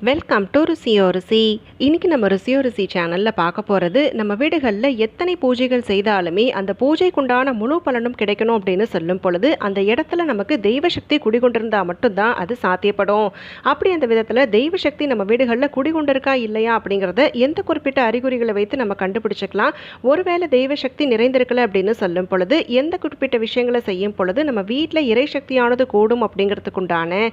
Welcome to ருசியோ ருசி இன்னைக்கு நம்ம ருசியோ ருசி சேனலில் பார்க்க போகிறது நம்ம வீடுகளில் எத்தனை பூஜைகள் செய்தாலுமே அந்த பூஜைக்குண்டான முழு பலனும் கிடைக்கணும் அப்படின்னு சொல்லும் பொழுது அந்த இடத்துல நமக்கு தெய்வ சக்தி குடிகொண்டிருந்தால் மட்டும்தான் அது சாத்தியப்படும். அப்படி அந்த விதத்தில் தெய்வ சக்தி நம்ம வீடுகளில் குடிகொண்டிருக்கா இல்லையா அப்படிங்கிறத எந்த குறிப்பிட்ட அறிகுறிகளை வைத்து நம்ம கண்டுபிடிச்சிக்கலாம். ஒருவேளை தெய்வசக்தி நிறைந்திருக்கலை அப்படின்னு சொல்லும் பொழுது எந்த குறிப்பிட்ட விஷயங்களை செய்யும் பொழுது நம்ம வீட்டில் இறை சக்தியானது கூடும் அப்படிங்கிறதுக்குண்டான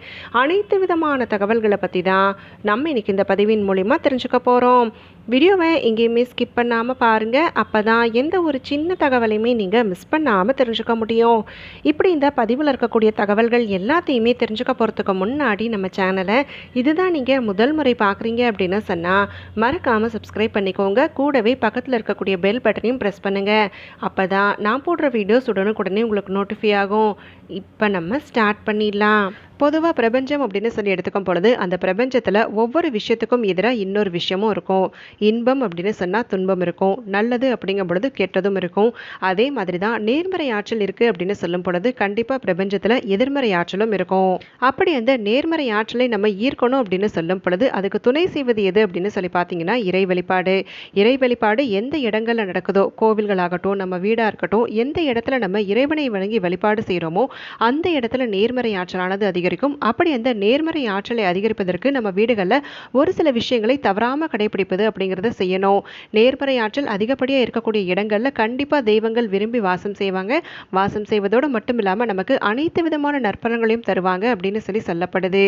அனைத்து விதமான தகவல்களை பற்றி தான் நம்ம இன்னைக்கு இந்த பதிவின் மூலிமா தெரிஞ்சுக்க போகிறோம் வீடியோவை எங்கேயுமே ஸ்கிப் பண்ணாமல் பாருங்கள் அப்போ தான் எந்த ஒரு சின்ன தகவலையுமே நீங்கள் மிஸ் பண்ணாமல் தெரிஞ்சுக்க முடியும். இப்படி இந்த பதிவில் இருக்கக்கூடிய தகவல்கள் எல்லாத்தையுமே தெரிஞ்சுக்க போகிறதுக்கு முன்னாடி நம்ம சேனலை இதுதான் நீங்கள் முதல் முறை பார்க்குறீங்க அப்படின்னு சொன்னால் மறக்காமல் சப்ஸ்கிரைப் பண்ணிக்கோங்க. கூடவே பக்கத்தில் இருக்கக்கூடிய பெல் பட்டனையும் ப்ரெஸ் பண்ணுங்கள் அப்போ தான் நான் போடுற வீடியோஸ் உடனுக்குடனே உங்களுக்கு நோட்டிஃபை ஆகும். இப்போ நம்ம ஸ்டார்ட் பண்ணிடலாம். பொதுவாக பிரபஞ்சம் அப்படின்னு சொல்லி எடுத்துக்கும் பொழுது அந்த பிரபஞ்சத்தில் ஒவ்வொரு விஷயத்துக்கும் எதிராக இன்னொரு விஷயமும் இருக்கும். இன்பம் அப்படின்னு சொன்னால் துன்பம் இருக்கும். நல்லது அப்படிங்கும் பொழுது கெட்டதும் இருக்கும். அதே மாதிரி தான் நேர்மறை ஆற்றல் இருக்குது அப்படின்னு சொல்லும் பொழுது கண்டிப்பாக பிரபஞ்சத்தில் எதிர்மறை ஆற்றலும் இருக்கும். அப்படி அந்த நேர்மறை ஆற்றலை நம்ம ஈர்க்கணும் அப்படின்னு சொல்லும் பொழுது அதுக்கு துணை செய்வது எது அப்படின்னு சொல்லி பார்த்தீங்கன்னா இறை வழிபாடு இறை வழிபாடு எந்த இடங்களில் நடக்குதோ கோவில்களாகட்டும் நம்ம வீடாக இருக்கட்டும் எந்த இடத்துல நம்ம இறைவனை வழங்கி வழிபாடு செய்கிறோமோ அந்த இடத்துல நேர்மறை ஆற்றலானது அதிகம் அதிகரிக்கும். அப்படி அந்த நேர்மறை ஆற்றலை அதிகரிப்பதற்கு நம்ம வீடுகளில் ஒரு சில விஷயங்களை தவறாமல் கடைபிடிப்பது அப்படிங்கிறத செய்யணும். நேர்மறை ஆற்றல் அதிகப்படியாக இருக்கக்கூடிய இடங்களில் கண்டிப்பாக தெய்வங்கள் விரும்பி வாசம் செய்வாங்க. வாசம் செய்வதோடு மட்டும் இல்லாமல் நமக்கு அனைத்து விதமான நற்பலன்களையும் தருவாங்க அப்படின்னு சொல்லி சொல்லப்படுது.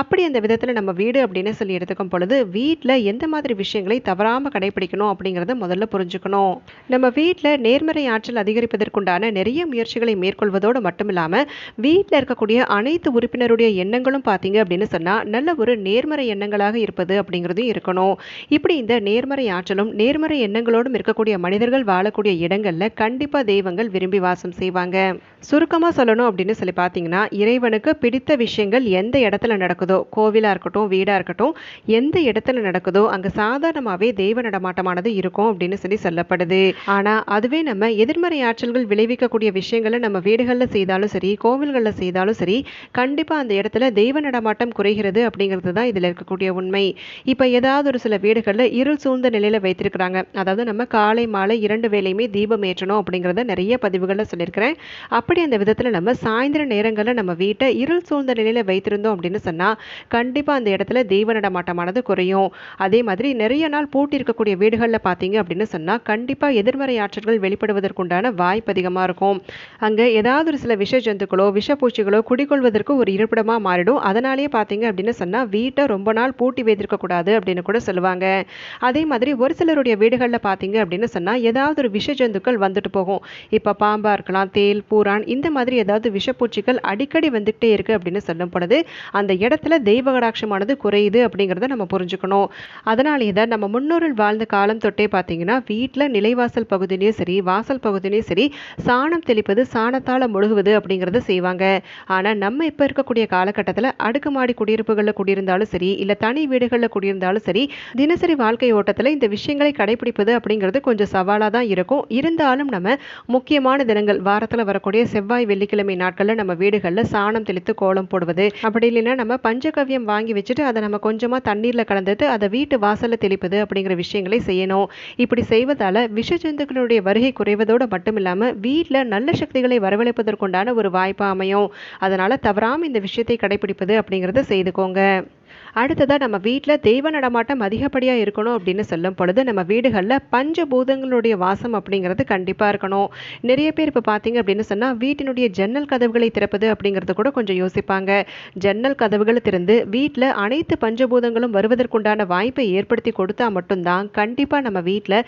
அப்படி அந்த விதத்தில் நம்ம வீடு அப்படின்னு சொல்லி எடுத்துக்கும் பொழுது வீட்டில் எந்த மாதிரி விஷயங்களை தவறாமல் கடைபிடிக்கணும் அப்படிங்கிறத முதல்ல புரிஞ்சுக்கணும். நம்ம வீட்டில் நேர்மறை ஆற்றல் அதிகரிப்பதற்குண்டான நிறைய முயற்சிகளை மேற்கொள்வதோடு மட்டும் இல்லாமல் வீட்டில் இருக்கக்கூடிய அனைத்து உறுப்பினர் உறுப்பினருடைய எண்ணங்களும் பார்த்தீங்க அப்படின்னு சொன்னால் நல்ல ஒரு நேர்மறை எண்ணங்களாக இருப்பது அப்படிங்கிறதும் இருக்கணும். இப்படி இந்த நேர்மறை ஆற்றலும் நேர்மறை எண்ணங்களோடும் இருக்கக்கூடிய மனிதர்கள் வாழக்கூடிய இடங்களில் கண்டிப்பாக தெய்வங்கள் விரும்பி வாசம் செய்வாங்க. சுருக்கமாக சொல்லணும் அப்படின்னு சொல்லி பார்த்தீங்கன்னா இறைவனுக்கு பிடித்த விஷயங்கள் எந்த இடத்துல நடக்குதோ கோவிலாக இருக்கட்டும் வீடாக இருக்கட்டும் எந்த இடத்துல நடக்குதோ அங்கே சாதாரணமாகவே தெய்வ நடமாட்டமானது இருக்கும் அப்படின்னு சொல்லி சொல்லப்படுது. ஆனால் அதுவே நம்ம எதிர்மறை ஆற்றல்கள் விளைவிக்கக்கூடிய விஷயங்களை நம்ம வீடுகளில் செய்தாலும் சரி கோவில்களில் செய்தாலும் சரி கண்டிப்பாக அந்த இடத்துல தெய்வ நடமாட்டம் குறைகிறது அப்படிங்கிறது தான் இதில் இருக்கக்கூடிய உண்மை. இப்போ ஏதாவது ஒரு சில வீடுகளில் இருள் சூழ்ந்த நிலையில் வைத்திருக்கிறாங்க. அதாவது நம்ம காலை மாலை இரண்டு வேலையுமே தீபம் ஏற்றணும் அப்படிங்கிறத நிறைய பதிவுகளில் சொல்லியிருக்கிறேன். அப்படி அந்த விதத்தில் நம்ம சாயந்தர நேரங்களில் நம்ம வீட்டை இருள் சூழ்ந்த நிலையில் வைத்திருந்தோம் அப்படின்னு சொன்னால் கண்டிப்பாக அந்த இடத்துல தெய்வ நடமாட்டமானது குறையும். அதே மாதிரி நிறைய நாள் பூட்டி இருக்கக்கூடிய வீடுகளில் பார்த்தீங்க அப்படின்னு சொன்னால் கண்டிப்பாக எதிர்மறை ஆற்றல்கள் வெளிப்படுவதற்குண்டான வாய்ப்பு அதிகமாக இருக்கும். அங்கே ஏதாவது ஒரு சில விஷ ஜந்துக்களோ விஷப்பூச்சிகளோ குடிக்கொள்வதற்கு ஒரு இருப்பிடமாக மாறிடும். அதனாலேயே பார்த்தீங்க அப்படின்னு சொன்னால் வீட்டை ரொம்ப நாள் பூட்டி வைத்திருக்கக்கூடாது அப்படின்னு கூட சொல்லுவாங்க. அதே மாதிரி ஒரு சிலருடைய வீடுகளில் பார்த்தீங்க அப்படின்னு சொன்னால் ஏதாவது ஒரு விஷ ஜந்துக்கள் வந்துட்டு போகும். இப்போ பாம்பாக இருக்கலாம் தேல் பூரான் இந்த மாதிரி ஏதாவது விஷப்பூச்சிகள் அடிக்கடி வந்துகிட்டே இருக்குது அப்படின்னு சொல்லும் பொழுது அந்த இடத்துல தெய்வ கடாட்சமானது குறையுது அப்படிங்கிறத நம்ம புரிஞ்சுக்கணும். அதனாலேயே தான் நம்ம முன்னோர்கள் வாழ்ந்த காலம் தொட்டே பார்த்தீங்கன்னா வீட்டில் நிலைவாசல் பகுதியிலையும் சரி வாசல் பகுதியிலையும் சரி சாணம் தெளிப்பது சாணத்தால் முழுகுவது அப்படிங்கிறத செய்வாங்க. ஆனால் நம்ம இப்போ இருக்க இருக்கக்கூடிய காலகட்டத்தில் அடுக்குமாடி குடியிருப்புகளில் குடியிருந்தாலும் சரி இல்லை தனி வீடுகளில் குடியிருந்தாலும் சரி தினசரி வாழ்க்கை ஓட்டத்தில் இந்த விஷயங்களை கடைபிடிப்பது அப்படிங்கிறது கொஞ்சம் சவாலாக தான் இருக்கும். இருந்தாலும் நம்ம முக்கியமான தினங்கள் வாரத்தில் வரக்கூடிய செவ்வாய் வெள்ளிக்கிழமை நாட்களில் நம்ம வீடுகளில் சாணம் தெளித்து கோலம் போடுவது. அப்படி இல்லைன்னா நம்ம பஞ்சகவ்யம் வாங்கி வச்சுட்டு அதை நம்ம கொஞ்சமாக தண்ணீரில் கலந்துட்டு அதை வீட்டு வாசலில் தெளிப்பது அப்படிங்கிற விஷயங்களை செய்யணும். இப்படி செய்வதால் விஷ ஜந்துக்களுடைய வருகை குறைவதோடு மட்டும் இல்லாமல் வீட்டில் நல்ல சக்திகளை வரவழைப்பதற்குண்டான ஒரு வாய்ப்பு அமையும். அதனால் தவறாமல் இந்த விஷயத்தை கடைபிடிப்பது அப்படிங்கிறத செய்துக்கோங்க. அடுத்ததாக நம்ம வீட்டில் தெய்வ நடமாட்டம் அதிகப்படியாக இருக்கணும் அப்படின்னு சொல்லும் பொழுது நம்ம வீடுகளில் பஞ்சபூதங்களுடைய வாசம் அப்படிங்கிறது கண்டிப்பாக இருக்கணும். நிறைய பேர் இப்போ பார்த்தீங்க அப்படின்னு சொன்னால் வீட்டினுடைய ஜன்னல் கதவுகளை திறப்பது அப்படிங்கிறது கூட கொஞ்சம் யோசிப்பாங்க. ஜன்னல் கதவுகளை திறந்து வீட்டில் அனைத்து பஞ்சபூதங்களும் வருவதற்குண்டான வாய்ப்பை ஏற்படுத்தி கொடுத்தா மட்டும்தான் கண்டிப்பாக நம்ம வீட்டில்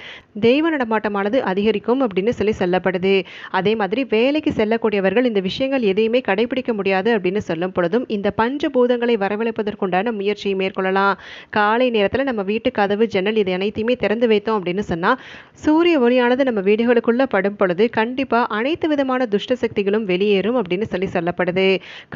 தெய்வ நடமாட்டமானது அதிகரிக்கும் அப்படின்னு சொல்லி சொல்லப்படுது. அதே மாதிரி வேலைக்கு செல்லக்கூடியவர்கள் இந்த விஷயங்கள் எதையுமே கடைபிடிக்க முடியாது அப்படின்னு சொல்லும் பொழுதும் இந்த பஞ்சபூதங்களை வரவழைப்பதற்குண்டான முயற்சியை மேற்கொள்ளலாம். காலை நேரத்தில் நம்ம வீட்டு கதவு ஜன்னல் இது அனைத்தையுமே திறந்து வைத்தோம் அப்படின்னு சொன்னால் சூரிய ஒளியானது நம்ம வீடுகளுக்குள்ளே படும் பொழுது கண்டிப்பாக அனைத்து விதமான துஷ்ட சக்திகளும் வெளியேறும் அப்படின்னு சொல்லி சொல்லப்படுது.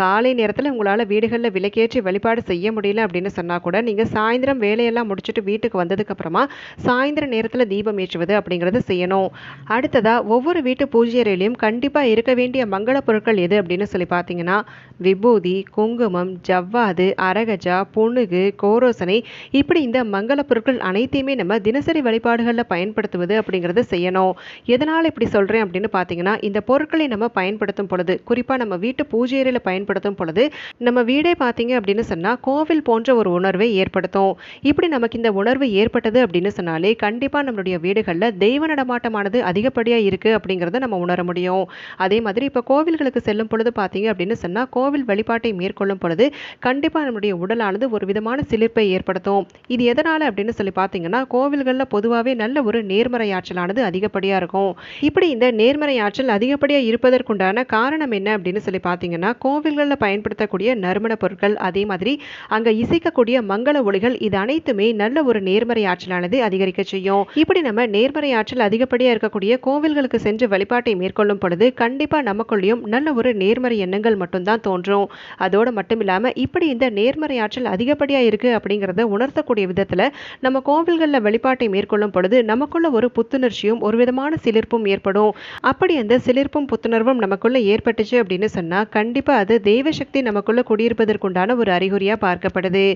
காலை நேரத்தில் உங்களால் வீடுகளில் விலக்கேற்றி வழிபாடு செய்ய முடியல அப்படின்னு சொன்னால் கூட நீங்கள் சாயந்தரம் வேலையெல்லாம் முடிச்சுட்டு வீட்டுக்கு வந்ததுக்கப்புறமா சாயந்தர நேரத்தில் தீபம் ஏற்றுவது அப்படிங்கிறத செய்யணும். அடுத்ததாக ஒவ்வொரு வீட்டு பூஜை அறையிலையும் கண்டிப்பாக இருக்க வேண்டிய மங்கள பொருட்கள் எது அப்படின்னு சொல்லி பார்த்தீங்கன்னா விபூதி குங்குமம் ஜவ்வாது அரகஜா பூ புணுகு கோரோசனை. இப்படி இந்த மங்கள பொருட்கள் அனைத்தையுமே நம்ம தினசரி வழிபாடுகளில் பயன்படுத்துவது அப்படிங்கிறத செய்யணும். எதனால் இப்படி சொல்கிறேன் அப்படின்னு பார்த்தீங்கன்னா இந்த பொருட்களை நம்ம பயன்படுத்தும் பொழுது குறிப்பாக நம்ம வீட்டு பூஜை அறையில் பயன்படுத்தும் பொழுது நம்ம வீடே பார்த்தீங்க அப்படின்னு சொன்னால் கோவில் போன்ற ஒரு உணர்வை ஏற்படுத்தும். இப்படி நமக்கு இந்த உணர்வு ஏற்பட்டது அப்படின்னு சொன்னாலே கண்டிப்பாக நம்மளுடைய வீடுகளில் தெய்வ நடமாட்டமானது அதிகப்படியாக இருக்குது அப்படிங்கிறத நம்ம உணர முடியும். அதே மாதிரி இப்போ கோவில்களுக்கு செல்லும் பொழுது பார்த்தீங்க அப்படின்னு சொன்னால் கோவில் வழிபாட்டை மேற்கொள்ளும் பொழுது கண்டிப்பாக நம்மளுடைய உடலானது ஒரு விதமான சிலிர்ப்பை ஏற்படுத்தும். இது எதனால் அப்படின்னு சொல்லி பார்த்தீங்கன்னா கோவில்களில் பொதுவாகவே நல்ல ஒரு நேர்மறை ஆற்றலானது அதிகப்படியாக இருக்கும். இப்படி இந்த நேர்மறை ஆற்றல் அதிகப்படியாக இருப்பதற்குண்டான காரணம் என்ன அப்படின்னு சொல்லி பார்த்தீங்கன்னா கோவில்களில் பயன்படுத்தக்கூடிய நறுமண பொருட்கள் அதே மாதிரி அங்கே இசைக்கக்கூடிய மங்கள ஒளிகள் இது அனைத்துமே நல்ல ஒரு நேர்மறை ஆற்றலானது அதிகரிக்க செய்யும். இப்படி நம்ம நேர்மறை ஆற்றல் அதிகப்படியாக இருக்கக்கூடிய கோவில்களுக்கு சென்று வழிபாட்டை மேற்கொள்ளும் பொழுது கண்டிப்பாக நமக்குள்ளேயும் நல்ல ஒரு நேர்மறை எண்ணங்கள் மட்டும்தான் தோன்றும். அதோடு மட்டும் இல்லாமல் இப்படி இந்த நேர்மறை ஆற்றல் அதிக அதிகப்படியாக இருக்குது அப்படிங்கிறத உணர்த்தக்கூடிய விதத்தில் நம்ம கோவில்களில் வழிபாட்டை மேற்கொள்ளும் பொழுது நமக்குள்ள ஒரு புத்துணர்ச்சியும் ஒரு விதமான சிலிர்ப்பும் ஏற்படும். அப்படி அந்த சிலிர்ப்பும் புத்துணர்வும் நமக்குள்ள ஏற்பட்டுச்சு அப்படின்னு சொன்னால் கண்டிப்பாக அது தெய்வசக்தி நமக்குள்ளே குடியிருப்பதற்குண்டான ஒரு அறிகுறியாக பார்க்கப்படுது.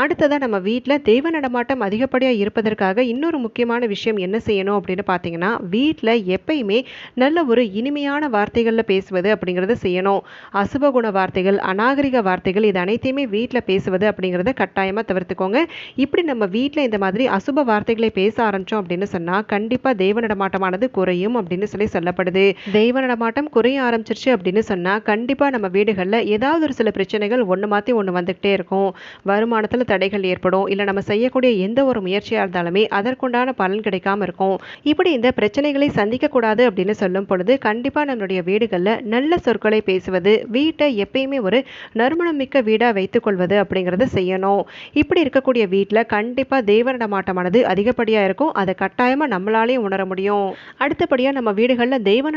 அடுத்ததாக நம்ம வீட்டில் தெய்வ நடமாட்டம் அதிகப்படியாக இருப்பதற்காக இன்னொரு முக்கியமான விஷயம் என்ன செய்யணும் அப்படின்னு பார்த்தீங்கன்னா வீட்டில் எப்பயுமே நல்ல ஒரு இனிமையான வார்த்தைகளில் பேசுவது அப்படிங்கிறத செய்யணும். அசுபகுண வார்த்தைகள் அநாகரிக வார்த்தைகள் இது அனைத்தையுமே வீட்டில் பேசுவது அப்படிங்கிறத கட்டாயமாக தவிர்த்துக்கோங்க. இப்படி நம்ம வீட்டில் இந்த மாதிரி அசுப வார்த்தைகளை பேச ஆரம்பித்தோம் அப்படின்னு சொன்னால் கண்டிப்பாக தெய்வ நடமாட்டமானது குறையும் அப்படின்னு சொல்லி சொல்லப்படுது. தெய்வ நடமாட்டம் குறைய ஆரம்பிச்சிருச்சு அப்படின்னு சொன்னால் கண்டிப்பாக நம்ம வீடுகளில் ஏதாவது ஒரு சில பிரச்சனைகள் ஒன்று மாற்றி ஒன்று வந்துக்கிட்டே இருக்கும். வருமானத்தில் தடைகள் ஏற்படும். இல்லை நம்ம செய்யக்கூடிய எந்த ஒரு முயற்சியாக இருந்தாலுமே அதற்குண்டான பலன் கிடைக்காம இருக்கும். இப்படி இந்த பிரச்சனைகளை சந்திக்கக்கூடாது அப்படின்னு சொல்லும் பொழுது கண்டிப்பாக நம்மளுடைய வீடுகளில் நல்ல சொற்களை பேசுவது வீட்டை எப்பயுமே ஒரு நறுமணம் மிக்க வீடாக வைத்துக்கொள்வது அப்படிங்கிறத செய்யணும். இப்படி இருக்கக்கூடிய வீட்டில் கண்டிப்பாக தெய்வ நடமாட்டமானது அதிகப்படியாக இருக்கும். அதை கட்டாயமாக நம்மளாலேயும் உணர முடியும். அடுத்தபடியாக நம்ம வீடுகளில் தெய்வ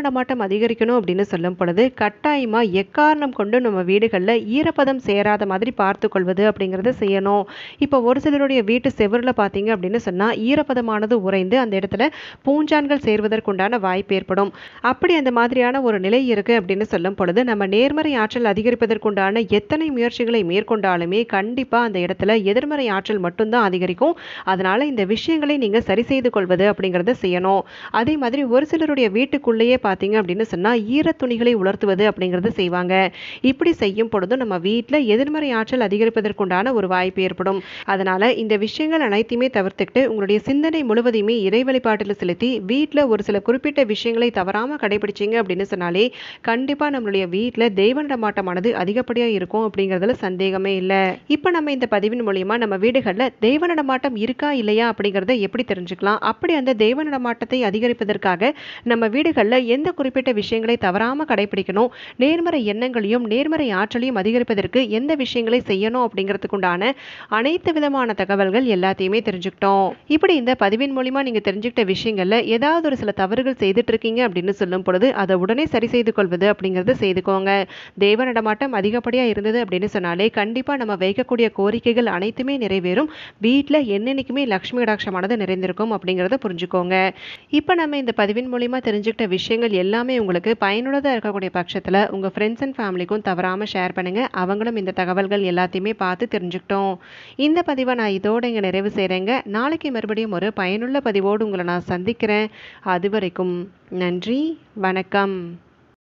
அதிகரிக்கணும் அப்படின்னு சொல்லும் பொழுது கட்டாயமாக எக்காரணம் கொண்டு நம்ம வீடுகளில் ஈரப்பதம் சேராத மாதிரி பார்த்து கொள்வது அப்படிங்கிறத செய்யணும். இப்போ ஒரு சிலருடைய வீட்டு செவரில் பார்த்தீங்க அப்படின்னு சொன்னால் ஈரப்பதமானது உறைந்து அந்த இடத்துல பூஞ்சான்கள் சேர்வதற்குண்டான வாய்ப்பு ஏற்படும். அப்படி அந்த மாதிரியான ஒரு நிலை இருக்குது அப்படின்னு சொல்லும் பொழுது நம்ம நேர்மறை ஆற்றல் அதிகரிப்பதற்குண்டான எத்தனை முயற்சிகளை மேற்கொண்டாலுமே கண்டிப்பாக அந்த இடத்துல எதிர்மறை ஆற்றல் மட்டும்தான் அதிகரிக்கும். அதனால் இந்த விஷயங்களை நீங்கள் சரி செய்து கொள்வது அப்படிங்கிறத செய்யணும். அதே மாதிரி ஒரு சிலருடைய வீட்டுக்குள்ளேயே பார்த்தீங்க அப்படின்னு சொன்னால் ஈர துணிகளை உலர்த்துவது அப்படிங்கிறத செய்வாங்க. இப்படி செய்யும் பொழுதும் நம்ம வீட்டில் எதிர்மறை ஆற்றல் அதிகரிப்பதற்குண்டான ஒரு வாய்ப்பு ஏற்படும். அதனால் இந்த விஷயங்கள் அனைத்தையுமே தவிர்த்துக்கிட்டு உங்களுடைய சிந்தனை முழுவதையுமே இறை வழிபாட்டில் செலுத்தி வீட்டில் ஒரு சில குறிப்பிட்ட விஷயங்களை தவறாமல் கடைபிடிச்சிங்க அப்படின்னு சொன்னாலே கண்டிப்பாக நம்மளுடைய வீட்டில் தெய்வ நடமாட்டமானது அதிகப்படியாக இருக்கும் அப்படிங்கிறதுல சந்தேகமே இல்லை. இப்போ நம்ம இந்த பதிவின் மூலியமாக நம்ம வீடுகளில் தெய்வ நடமாட்டம் இருக்கா இல்லையா அப்படிங்கிறத எப்படி தெரிஞ்சுக்கலாம்? அப்படி அந்த தெய்வ நடமாட்டத்தை அதிகரிப்பதற்காக நம்ம வீடுகளில் எந்த குறிப்பிட்ட விஷயங்களை தவறாமல் கடைபிடிக்கணும்? நேர்மறை எண்ணங்களையும் நேர்மறை ஆற்றலையும் அதிகரிப்பதற்கு எந்த விஷயங்களை செய்யணும் அப்படிங்கிறதுக்குண்டான அனைத்து விதமான தகவல்கள் எல்லாத்தையுமே தெரிஞ்சுக்கிட்டோம். இப்படி இந்த பதிவின் மூலிமா நீங்கள் தெரிஞ்சுக்கிட்ட விஷயங்களில் ஏதாவது ஒரு சில தவறுகள் செய்துட்டு இருக்கீங்க அப்படின்னு சொல்லும் பொழுது அதை உடனே சரி செய்து கொள்வது அப்படிங்கிறத செய்துக்கோங்க. தெய்வ நடமாட்டம் அதிகப்படியாக இருந்தது அப்படின்னு சொன்னாலே கண்டிப்பாக நம்ம வைக்கக்கூடிய கோரிக்கைகள் அனைத்துமே நிறைவேறும். வீட்டில் என்னென்னைக்குமே லக்ஷ்மி கடாட்சமானது நிறைந்திருக்கும் அப்படிங்கிறத புரிஞ்சுக்கோங்க. இப்போ நம்ம இந்த பதிவின் மூலிமா தெரிஞ்சுக்கிட்ட விஷயங்கள் எல்லாமே உங்களுக்கு பயனுள்ளதாக இருக்கக்கூடிய பட்சத்தில் உங்கள் ஃப்ரெண்ட்ஸ் அண்ட் ஃபேமிலிக்கும் தவறாமல் ஷேர் பண்ணுங்கள் அவங்களும் இந்த தகவல்கள் எல்லாத்தையுமே பார்த்து தெரிஞ்சுக்கிட்டோம். இந்த பதிவை நான் இதோடு இங்கே நிறைவு செய்கிறேங்க நாளைக்கு மறுபடியும் ஒரு பயனுள்ள பதிவோடு உங்களை நான் சந்திக்கிறேன். அது வரைக்கும் நன்றி வணக்கம்.